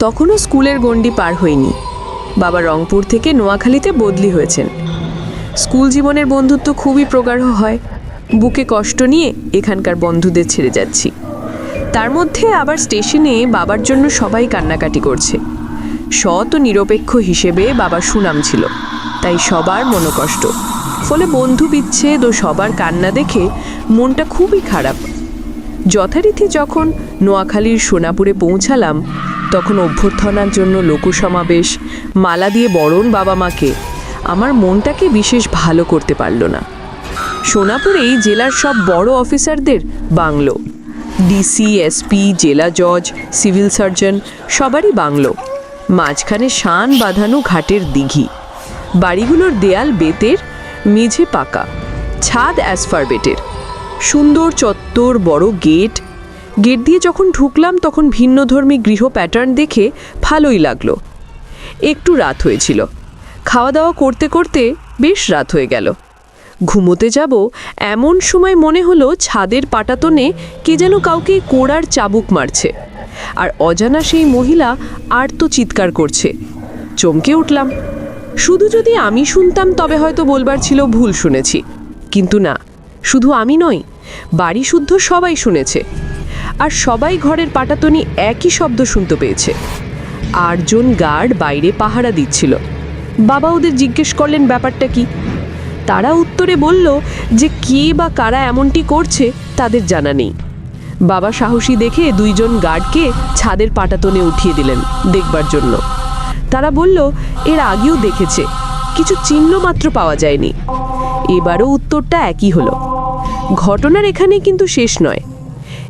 তখনও স্কুলের গণ্ডি পার হয়নি। বাবা রংপুর থেকে নোয়াখালীতে বদলি হয়েছেন। স্কুল জীবনের বন্ধুত্ব খুবই প্রগাঢ় হয়। বুকে কষ্ট নিয়ে এখানকার বন্ধুদের ছেড়ে যাচ্ছি। তার মধ্যে আবার স্টেশনে বাবার জন্য সবাই কান্নাকাটি করছে। সৎ ও নিরপেক্ষ হিসেবে বাবার সুনাম ছিল, তাই সবার মনোকষ্ট। ফলে বন্ধু বিচ্ছেদ ও সবার কান্না দেখে মনটা খুবই খারাপ। যথারীতি যখন নোয়াখালীর সোনাপুরে পৌঁছালাম তখন অভ্যর্থনার জন্য লোকসমাবেশ, মালা দিয়ে বরণ বাবা মাকে। আমার মনটাকে বিশেষ ভালো করতে পারল না। সোনাপুরেই জেলার সব বড় অফিসারদের বাংলো। ডিসি এসপি জেলা জজ, সিভিল সার্জন, সবারই বাংলো। মাঝখানে শান বাঁধানো ঘাটের দিঘি। বাড়িগুলোর দেয়াল বেতের, মেঝে পাকা। ছাদ অ্যাসফারবেটের। সুন্দর চত্বর, বড় গেট গেট দিয়ে যখন ঢুকলাম, তখন ভিন্নধর্মী গৃহ প্যাটার্ন দেখে ভালোই লাগল। একটু রাত হয়েছিল। খাওয়া দাওয়া করতে করতে বেশ রাত হয়ে গেল। ঘুমোতে যাব এমন সময় মনে হলো ছাদের পাটাতনে কে যেন কাউকে কোড়ার চাবুক মারছে। আর অজানা সেই মহিলা আর তো চিৎকার করছে। চমকে উঠলাম। শুধু যদি আমি শুনতাম, তবে হয়তো বলবার ছিল ভুল শুনেছি। কিন্তু না, শুধু আমি নই বাড়ি শুদ্ধ সবাই শুনেছে। আর সবাই ঘরের পাটাতনি একই শব্দ শুনতে পেয়েছে। আটজন গার্ড বাইরে পাহারা দিচ্ছিল। বাবা ওদের জিজ্ঞেস করলেন, ব্যাপারটা কি? তারা উত্তরে বলল যে, কে বা কারা এমনটি করছে, তাদের জানা নেই। বাবা সাহসী দেখে দুইজন গার্ডকে ছাদের পাটাতনে উঠিয়ে দিলেন দেখবার জন্য। তারা বলল, এর আগেও দেখেছে, কিছু চিহ্ন মাত্র পাওয়া যায়নি। এবারও উত্তরটা একই হলো। ঘটনার এখানে কিন্তু শেষ নয়।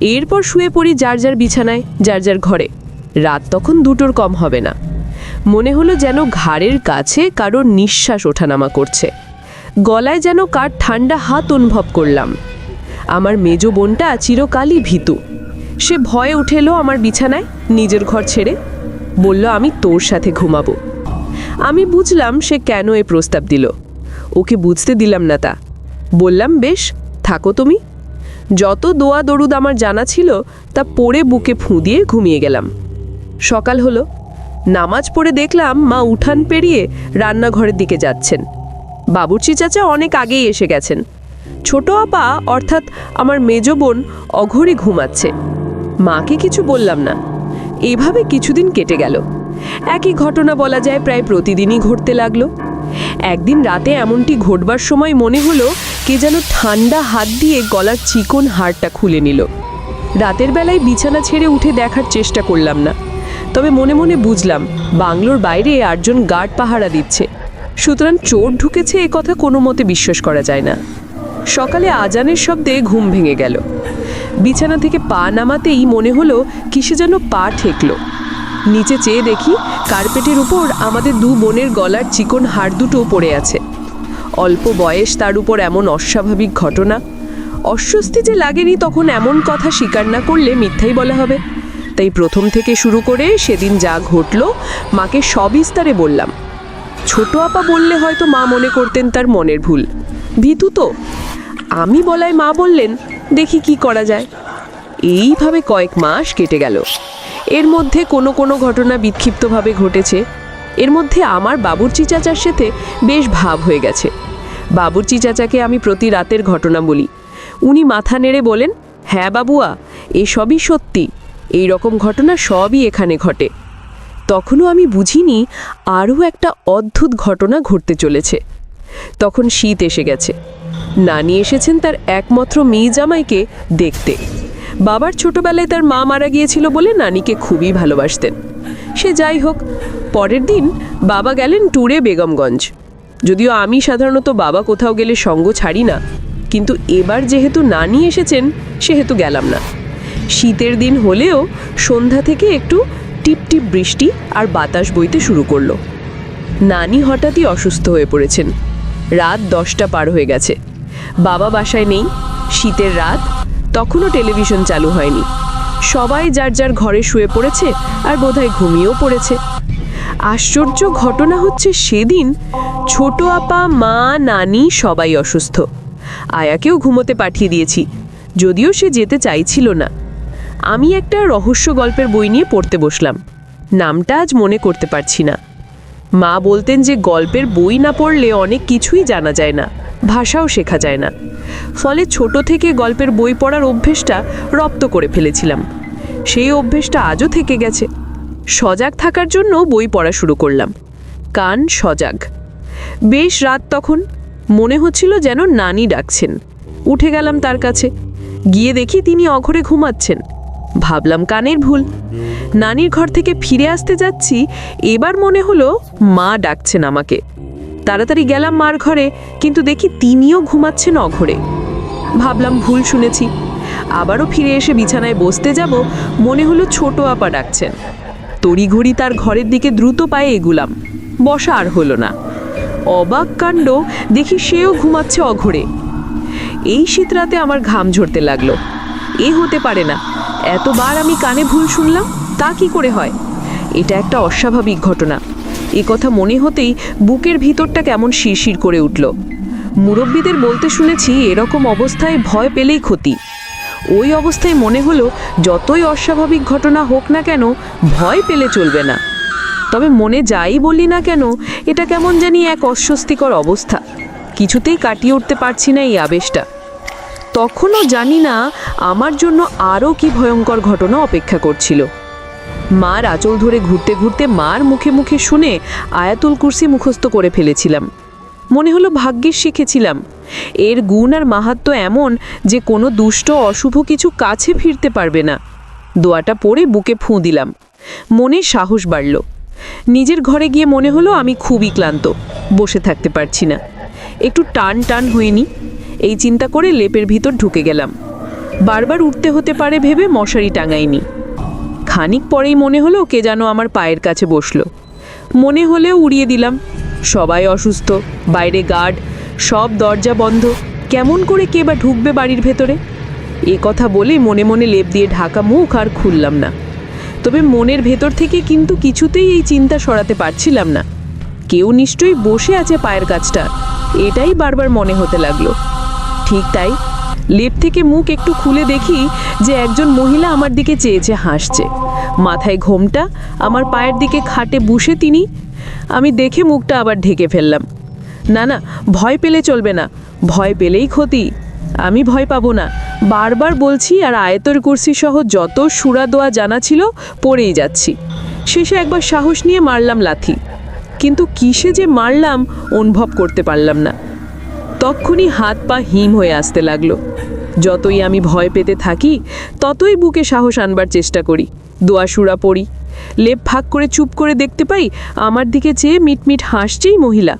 এরপর শুয়ে পড়ি যার যার বিছানায়, যার যার ঘরে। রাত তখন দুটোর কম হবে না। মনে হলো যেন ঘাড়ের কাছে কারোর নিঃশ্বাস ওঠানামা করছে। গলায় যেন কার ঠান্ডা হাত অনুভব করলাম। আমার মেজ বোনটা চিরকালই ভীতু। সে ভয়ে উঠে এলো আমার বিছানায়, নিজের ঘর ছেড়ে। বলল, আমি তোর সাথে ঘুমাবো। আমি বুঝলাম সে কেন এ প্রস্তাব দিল। ওকে বুঝতে দিলাম না তা। বললাম, বেশ, থাকো তুমি। যত দোয়া দরুদ আমার জানা ছিল, তা পড়ে বুকে ফুঁ দিয়ে ঘুমিয়ে গেলাম। সকাল হলো। নামাজ পড়ে দেখলাম মা উঠান পেরিয়ে রান্নাঘরের দিকে যাচ্ছেন। বাবুর্চি চাচা অনেক আগেই এসে গেছেন। ছোট আপা, অর্থাৎ আমার মেজ বোন, অঘরে ঘুমাচ্ছে। মাকে কিছু বললাম না। এভাবে কিছুদিন কেটে গেল। একই ঘটনা বলা যায় প্রায় প্রতিদিনই ঘটতে লাগল। একদিন রাতে এমনটি ঘটবার সময় মনে হলো কে যেন ঠান্ডা হাত দিয়ে গলার চিকন হাড়টা খুলে নিল। রাতের বেলায় বিছানা ছেড়ে উঠে দেখার চেষ্টা করলাম না। তবে মনে মনে বুঝলাম, বাংলোর বাইরে আটজন গার্ড পাহারা দিচ্ছে। সুতরাং চোর ঢুকেছে এ কথা কোনো মতে বিশ্বাস করা যায় না। সকালে আজানের শব্দে ঘুম ভেঙে গেল। বিছানা থেকে পা নামাতেই মনে হলো কিসে যেন পা ঠেকলো। নিচে চেয়ে দেখি কার্পেটের উপর আমাদের দু বোনের গলার চিকন হাড় দুটো পড়ে আছে। অল্প বয়স তার উপর এমন অস্বাভাবিক ঘটনা। অস্বস্তি যে লাগেনি তখন এমন কথা স্বীকার না করলে মিথ্যাই বলা হবে। তাই প্রথম থেকে শুরু করে সেদিন যা ঘটল মাকে সবিস্তারে বললাম। ছোট আপা বললে হয়তো মা মনে করতেন তার মনের ভুল। ভীতু তো, আমি বলায় মা বললেন, দেখি কি করা যায়। এইভাবে কয়েক মাস কেটে গেল। এর মধ্যে কোনো কোনো ঘটনা বিক্ষিপ্তভাবে ঘটেছে। এর মধ্যে আমার বাবুর্চি চাচার সাথে বেশ ভাব হয়ে গেছে। বাবুর্চি চাচাকে আমি প্রতি রাতের ঘটনা বলি। উনি মাথা নেড়ে বলেন হ্যাঁ বাবুয়া এসবই সত্যি। এই রকম ঘটনা সবই এখানে ঘটে। তখনও আমি বুঝিনি আরও একটা অদ্ভুত ঘটনা ঘটতে চলেছে। তখন শীত এসে গেছে। নানি এসেছেন তার একমাত্র মেয়ে জামাইকে দেখতে। বাবার ছোটবেলায় তার মা মারা গিয়েছিল বলে নানিকে খুবই ভালোবাসতেন। সে যাই হোক, পরের দিন বাবা গেলেন ট্যুরে বেগমগঞ্জ। যদিও আমি সাধারণত বাবা কোথাও গেলে সঙ্গ ছাড়ি না, কিন্তু এবার যেহেতু নানি এসেছেন, সেহেতু গেলাম না। শীতের দিন হলেও সন্ধ্যা থেকে একটু টিপ টিপ বৃষ্টি আর বাতাস বইতে শুরু করল। নানি হঠাৎই অসুস্থ হয়ে পড়েছেন। রাত দশটা পার হয়ে গেছে। বাবা বাসায় নেই। শীতের রাত তখনও টেলিভিশন চালু হয়নি। সবাই যার যার ঘরে শুয়ে পড়েছে আর বোধহয় ঘুমিয়েও পড়েছে। আশ্চর্য ঘটনা হচ্ছে সেদিন ছোট আপা, মা, নানি সবাই অসুস্থ। আয়াকেও ঘুমোতে পাঠিয়ে দিয়েছি, যদিও সে যেতে চাইছিল না। আমি একটা রহস্য গল্পের বই নিয়ে পড়তে বসলাম। নামটা আজ মনে করতে পারছি না। মা বলতেন যে গল্পের বই না পড়লে অনেক কিছুই জানা যায় না, ভাষাও শেখা যায় না। ফলে ছোট থেকে গল্পের বই পড়ার অভ্যেসটা রপ্ত করে ফেলেছিলাম। সেই অভ্যেসটা আজও থেকে গেছে। সজাগ থাকার জন্য বই পড়া শুরু করলাম। কান সজাগ। বেশ রাত তখন। মনে হচ্ছিল যেন নানি ডাকছেন। উঠে গেলাম তার কাছে। গিয়ে দেখি তিনি অঘরে ঘুমাচ্ছেন। ভাবলাম কানের ভুল। নানির ঘর থেকে ফিরে আসতে যাচ্ছি। এবার মনে হলো মা ডাকছেন আমাকে। তাড়াতাড়ি গেলাম মার ঘরে, কিন্তু দেখি তিনিও ঘুমাচ্ছেন অঘরে। ভাবলাম ভুল শুনেছি। আবারও ফিরে এসে বিছানায় বসতে যাব, মনে হলো ছোট আপা ডাকছেন। তড়িঘড়ি তার ঘরের দিকে দ্রুত পায়ে এগুলাম। বসা আর হলো না। অবাক কাণ্ড, দেখি সেও ঘুমাচ্ছে অঘরে। এই শীতরাতে আমার ঘাম ঝরতে লাগল। এ হতে পারে না। এতবার আমি কানে ভুল শুনলাম, তা কি করে হয়? এটা একটা অস্বাভাবিক ঘটনা। এ কথা মনে হতেই বুকের ভিতরটা কেমন শিরশির করে উঠল। মুরব্বীদের বলতে শুনেছি এরকম অবস্থায় ভয় পেলেই ক্ষতি। ওই অবস্থায় মনে হলো যতই অস্বাভাবিক ঘটনা হোক না কেন, ভয় পেলে চলবে না। তবে মনে যাই বলি না কেন, এটা কেমন জানি এক অস্বস্তিকর অবস্থা। কিছুতেই কাটিয়ে উঠতে পারছি না এই আবেশটা। তখনও জানি না আমার জন্য আরও কি ভয়ঙ্কর ঘটনা অপেক্ষা করছিল। মার আঁচল ধরে ঘুরতে ঘুরতে মার মুখে মুখে শুনে আয়াতুল কুরসি মুখস্থ করে ফেলেছিলাম। মনে হলো ভাগ্যের শিখেছিলাম। এর গুণ আর মাহাত্ম এমন যে কোনো দুষ্ট অশুভ কিছু কাছে ফিরতে পারবে না। দোয়াটা পড়ে বুকে ফুঁ দিলাম। মনে সাহস বাড়ল। নিজের ঘরে গিয়ে মনে হলো আমি খুবই ক্লান্ত। বসে থাকতে পারছি না। একটু টান টান হয়নি। এই চিন্তা করে লেপের ভিতর ঢুকে গেলাম। বারবার উঠতে হতে পারে ভেবে মশারি টাঙাইনি। খানিক পরেই মনে হলো কে যেন আমার পায়ের কাছে বসল। মনে হলেও উড়িয়ে দিলাম। সবাই অসুস্থ, বাইরে গার্ড, সব দরজা বন্ধ। কেমন করে কে বা ঢুকবে বাড়ির ভেতরে? এ কথা বলে মনে মনে লেপ দিয়ে ঢাকা মুখ আর খুললাম না। তবে মনের ভেতর থেকে কিন্তু কিছুতেই এই চিন্তা সরাতে পারছিলাম না। কেউ নিশ্চয়ই বসে আছে পায়ের কাছটা এটাই বারবার মনে হতে লাগল। ঠিক তাই লেপ থেকে মুখ একটু খুলে দেখি যে একজন মহিলা আমার দিকে চেয়েছে হাসছে। মাথায় ঘোমটা, আমার পায়ের দিকে খাটে বসে তিনি। আমি দেখে মুখটা আবার ঢেকে ফেললাম। না না, ভয় পেলে চলবে না। ভয় পেলেই ক্ষতি। আমি ভয় পাবো না। বারবার বলছি আর আয়তর কুর্সি সহ যত সুরা দোয়া জানা ছিল পড়েই যাচ্ছি। শেষে একবার সাহস নিয়ে মারলাম লাথি। কিন্তু কিসে যে মারলাম, অনুভব করতে পারলাম না। তক্ষুনি হাত পা হিম হয়ে আসতে লাগল। যতই আমি ভয় পেতে থাকি, ততই বুকে সাহস আনবার চেষ্টা করি। দোয়া সুরা পড়ি। লেপ ফাঁক করে চুপ করে দেখতে পাই, আমার দিকে চেয়ে মিটমিট হাসছেই মহিলা।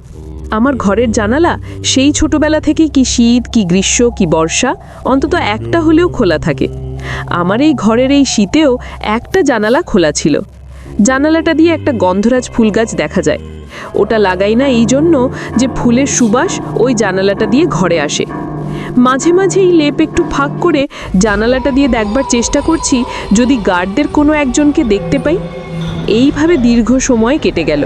আমার ঘরের জানালা, সেই ছোটবেলা থেকেই কি শীত, কি গ্রীষ্ম, কি বর্ষা, অন্তত একটা হলেও খোলা থাকে। আমার এই ঘরের এই শীতেও একটা জানালা খোলা ছিল। জানালাটা দিয়ে একটা গন্ধরাজ ফুল গাছ দেখা যায়। ওটা লাগাই না এই জন্য যে ফুলের সুবাস ওই জানালাটা দিয়ে ঘরে আসে। মাঝে মাঝে এই লেপ একটু ফাঁক করে জানালাটা দিয়ে দেখবার চেষ্টা করছি, যদি গার্ডদের কোনো একজনকে দেখতে পাই। এইভাবে দীর্ঘ সময় কেটে গেল।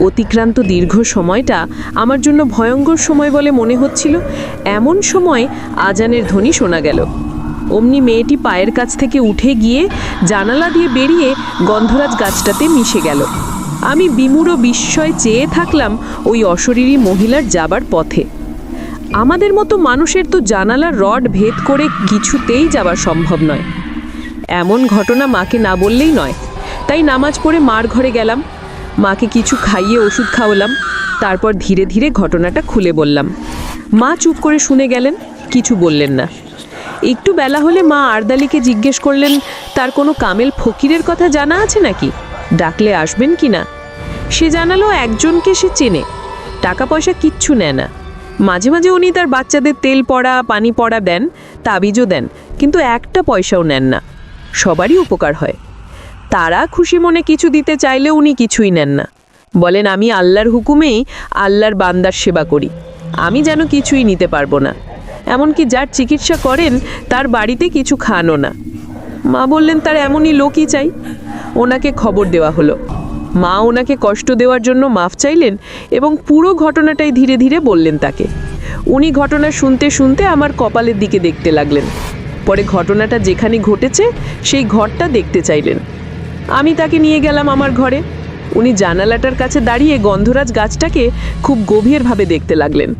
অতিক্রান্ত দীর্ঘ সময়টা আমার জন্য ভয়ঙ্কর সময় বলে মনে হচ্ছিল। এমন সময় আজানের ধ্বনি শোনা গেল। অমনি মেয়েটি পায়ের কাছ থেকে উঠে গিয়ে জানালা দিয়ে বেরিয়ে গন্ধরাজ গাছটাতে মিশে গেল। আমি বিমূঢ় বিস্ময় চেয়ে থাকলাম ওই অশরীরী মহিলার যাবার পথে। আমাদের মতো মানুষের তো জানালার রড ভেদ করে কিছুতেই যাওয়া সম্ভব নয়। এমন ঘটনা মাকে না বললেই নয়। তাই নামাজ পড়ে মার ঘরে গেলাম। মাকে কিছু খাইয়ে ওষুধ খাওয়ালাম। তারপর ধীরে ধীরে ঘটনাটা খুলে বললাম। মা চুপ করে শুনে গেলেন, কিছু বললেন না। একটু বেলা হলে মা আরদালিকে জিজ্ঞেস করলেন, তার কোনো কামেল ফকিরের কথা জানা আছে নাকি? ডাকলে আসবেন কি না? সে জানালো, একজনকে সে চেনে। টাকা পয়সা কিচ্ছু নেয় না। মাঝে মাঝে উনি তার বাচ্চাদের তেল পড়া, পানি পড়া দেন, তাবিজও দেন, কিন্তু একটা পয়সাও নেন না। সবারই উপকার হয়। তারা খুশি মনে কিছু দিতে চাইলে উনি কিছুই নেন না। বলেন, আমি আল্লাহর হুকুমেই আল্লাহর বান্দার সেবা করি। আমি যেন কিছুই নিতে পারব না। এমনকি যার চিকিৎসা করেন, তার বাড়িতে কিছু খানও না। মা বললেন, তার এমনই লোকই চাই। ওনাকে খবর দেওয়া হলো। মা ওনাকে কষ্ট দেওয়ার জন্য মাফ চাইলেন এবং পুরো ঘটনাটাই ধীরে ধীরে বললেন তাকে। উনি ঘটনা শুনতে শুনতে আমার কপালের দিকে দেখতে লাগলেন। পরে ঘটনাটা যেখানে ঘটেছে, সেই ঘরটা দেখতে চাইলেন। আমি তাকে নিয়ে গেলাম আমার ঘরে। উনি জানালাটার কাছে দাঁড়িয়ে গন্ধরাজ গাছটাকে খুব গভীরভাবে দেখতে লাগলেন।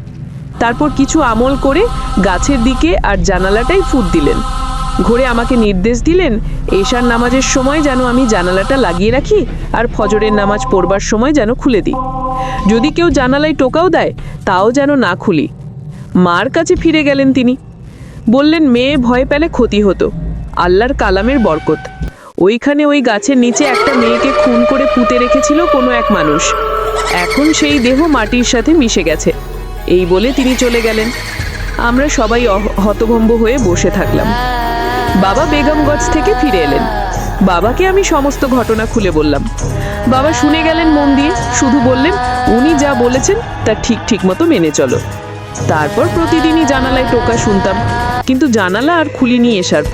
তারপর কিছু আমল করে গাছের দিকে আর জানালাটাই ফুট দিলেন। ঘুরে আমাকে নির্দেশ দিলেন, এশার নামাজের সময় যেন আমি জানালাটা লাগিয়ে রাখি আর ফজরের নামাজ পড়বার সময় যেন খুলে দিই। যদি কেউ জানালায় টোকাও দেয়, তাও যেন না খুলি। মার কাছে ফিরে গেলেন তিনি। বললেন, মেয়ে, ভয় পেলে ক্ষতি হতো। আল্লাহর কালামের বরকত। ওইখানে ওই গাছের নিচে একটা মেয়েকে খুন করে পুঁতে রেখেছিল কোনো এক মানুষ। এখন সেই দেহ মাটির সাথে মিশে গেছে। এই বলে তিনি চলে গেলেন। আমরা সবাই হতভম্ব হয়ে বসে থাকলাম। বাবা বেগমগঞ্জ থেকে ফিরে এলেন। বাবাকে আমি সমস্ত ঘটনা খুলে বললাম। বাবা শুনে গেলেন মন দিয়ে, শুধু বললেন, উনি যা বলেছেন, তা ঠিক ঠিক মতো মেনে চলো। তারপর প্রতিদিনই জানালায় টোকা শুনতাম, কিন্তু জানালা আর খুলিনি এসার